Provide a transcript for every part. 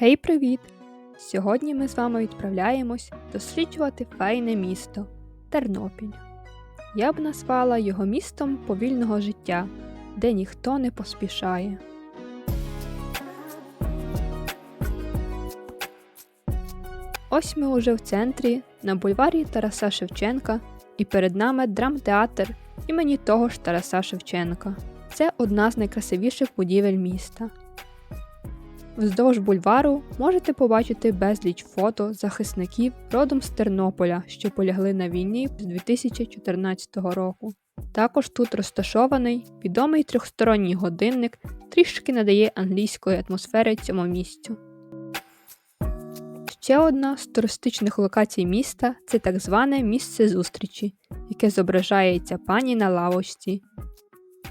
Гей, привіт! Сьогодні ми з вами відправляємось досліджувати файне місто Тернопіль. Я б назвала його містом повільного життя, де ніхто не поспішає. Ось ми уже в центрі на бульварі Тараса Шевченка, і перед нами драмтеатр імені того ж Тараса Шевченка. Це одна з найкрасивіших будівель міста. Вздовж бульвару можете побачити безліч фото захисників родом з Тернополя, що полягли на війні з 2014 року. Також тут розташований відомий трьохсторонній годинник, трішки надає англійської атмосфери цьому місцю. Ще одна з туристичних локацій міста це так зване місце зустрічі, яке зображається пані на лавочці.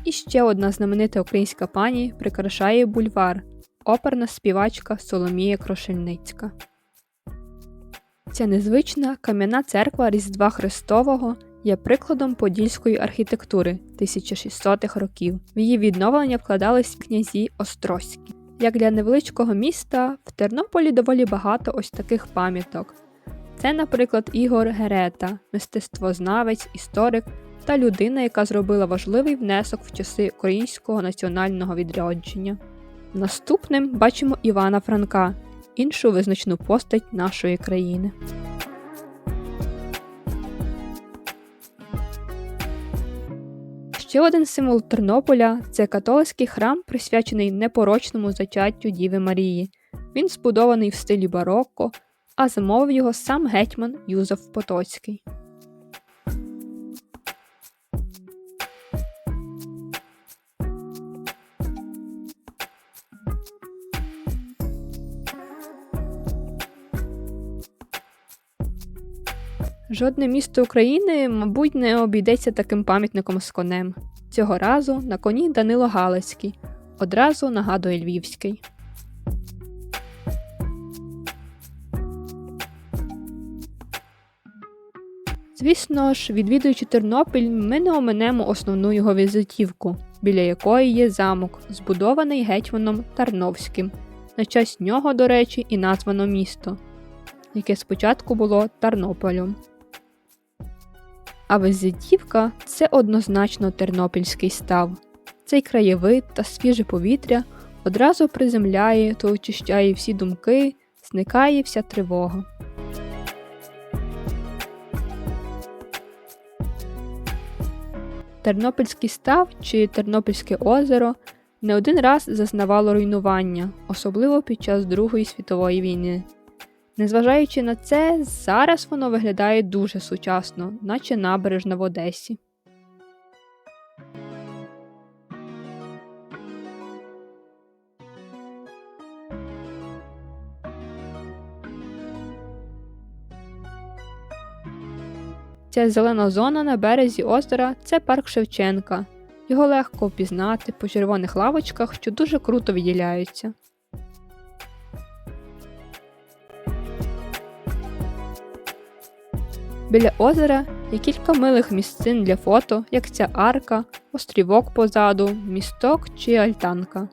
І ще одна знаменита українська пані прикрашає бульвар оперна співачка Соломія Крошельницька. Ця незвична кам'яна церква Різдва Христового є прикладом подільської архітектури 1600-х років. В її відновлення вкладались князі Острозькі. Як для невеличкого міста, в Тернополі доволі багато ось таких пам'яток. Це, наприклад, Ігор Герета, мистецтвознавець, історик та людина, яка зробила важливий внесок в часи українського національного відродження. Наступним бачимо Івана Франка, іншу визначну постать нашої країни. Ще один символ Тернополя це католицький храм, присвячений непорочному зачаттю Діви Марії. Він збудований в стилі барокко, а замовив його сам гетьман Юзеф Потоцький. Жодне місто України, мабуть, не обійдеться таким пам'ятником з конем. Цього разу на коні Данило Галицький, одразу нагадує Львівський. Звісно ж, відвідуючи Тернопіль, ми не оминемо основну його візитівку, біля якої є замок, збудований гетьманом Тарновським. На честь нього, до речі, і названо місто, яке спочатку було Тарнополем. А визитівка це однозначно тернопільський став. Цей краєвид та свіже повітря одразу приземляє та очищає всі думки, зникає вся тривога. Тернопільський став чи Тернопільське озеро не один раз зазнавало руйнування, особливо під час Другої світової війни. Незважаючи на це, зараз воно виглядає дуже сучасно, наче набережна в Одесі. Ця зелена зона на березі озера це парк Шевченка. Його легко впізнати по червоних лавочках, що дуже круто відділяються. Біля озера є кілька милих місцин для фото, як ця арка, острівок позаду, місток чи альтанка.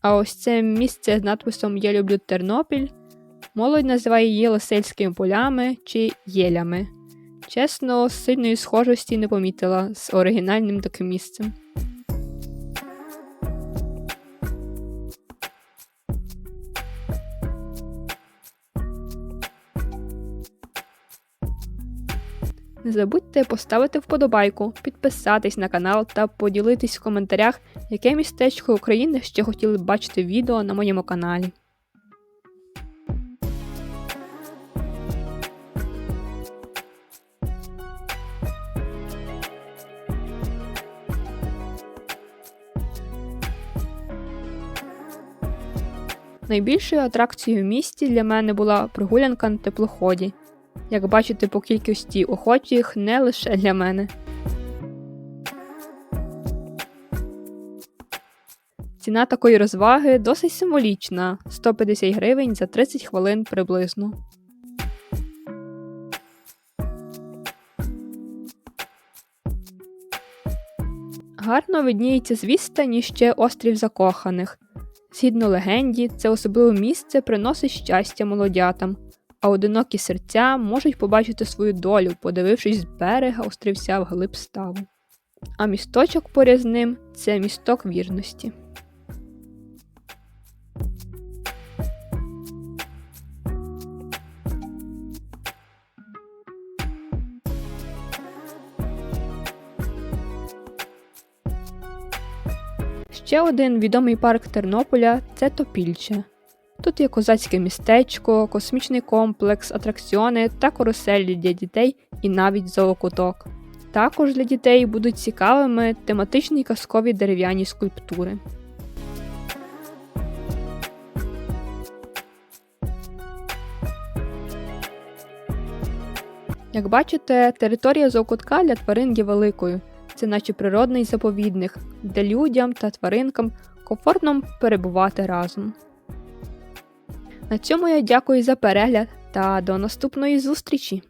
А ось це місце з надписом Я люблю Тернопіль. Молодь називає Єлисельськими полями чи єлями. Чесно, сильної схожості не помітила з оригінальним таким місцем. Не забудьте поставити вподобайку, підписатись на канал та поділитись в коментарях, яке містечко України ще хотіли б бачити відео на моєму каналі. Найбільшою атракцією в місті для мене була прогулянка на теплоході. Як бачите, по кількості охочих не лише для мене. Ціна такої розваги досить символічна 150 гривень за 30 хвилин приблизно. Гарно видніється з відстані ще острів закоханих. Згідно легенді, це особливе місце приносить щастя молодятам, а одинокі серця можуть побачити свою долю, подивившись з берега острівця вглиб ставу. А місточок поряд з ним це місток вірності. Ще один відомий парк Тернополя це Топільче. Тут є козацьке містечко, космічний комплекс, атракціони та каруселі для дітей і навіть зоокуток. Також для дітей будуть цікавими тематичні казкові дерев'яні скульптури. Як бачите, територія зоокутка для тварин є великою. Це наче природний заповідник, де людям та тваринкам комфортно перебувати разом. На цьому я дякую за перегляд та до наступної зустрічі!